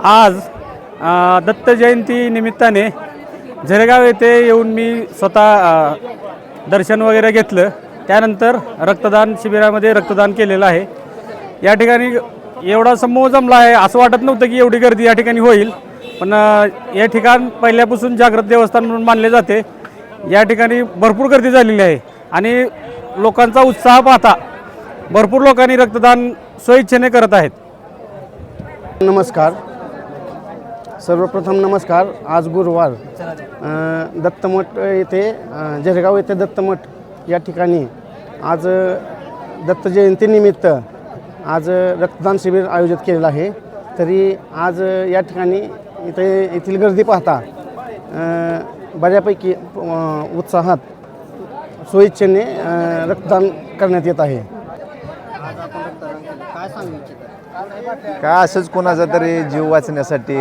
आज दत्त जयंती निमित्ताने झरेगाव येथे येऊन मी स्वतः दर्शन वगैरे घेतलं. त्यानंतर रक्तदान शिबिरामध्ये रक्तदान केलेलं आहे. या ठिकाणी एवढा समूह जमला आहे असं वाटत नव्हतं की एवढी गर्दी या ठिकाणी होईल. पण या ठिकाण पहिल्यापासून जागृत देवस्थान म्हणून मानले जाते. या ठिकाणी भरपूर गर्दी झालेली आहे आणि लोकांचा उत्साह पाहता भरपूर लोकांनी रक्तदान स्वेच्छेने करत आहेत. नमस्कार. सर्वप्रथम नमस्कार. आज गुरुवार. अ, दत्तमठ येथे अ, जळगाव येथे दत्तमठ या ठिकाणी आज अ, दत्त जयंतीनिमित्त आज अ, रक्तदान शिबिर आयोजित केलेलं आहे. तरी आज अ, या ठिकाणी इथे येथील गर्दी पाहता अ, बऱ्यापैकी अ, उत्साहात स्वइच्छेने अ, रक्तदान करण्यात येत आहे. काय असंच कोणाचा तरी जीव वाचण्यासाठी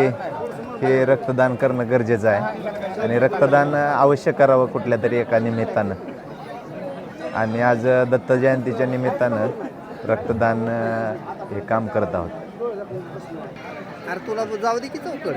हे रक्तदान करणं गरजेचं आहे. आणि रक्तदान अवश्य करावं कुठल्या तरी एका निमित्तानं. आणि आज दत्त जयंतीच्या निमित्तानं रक्तदान हे काम करत आहोत. अरे तुला जाऊ दे की चौकड.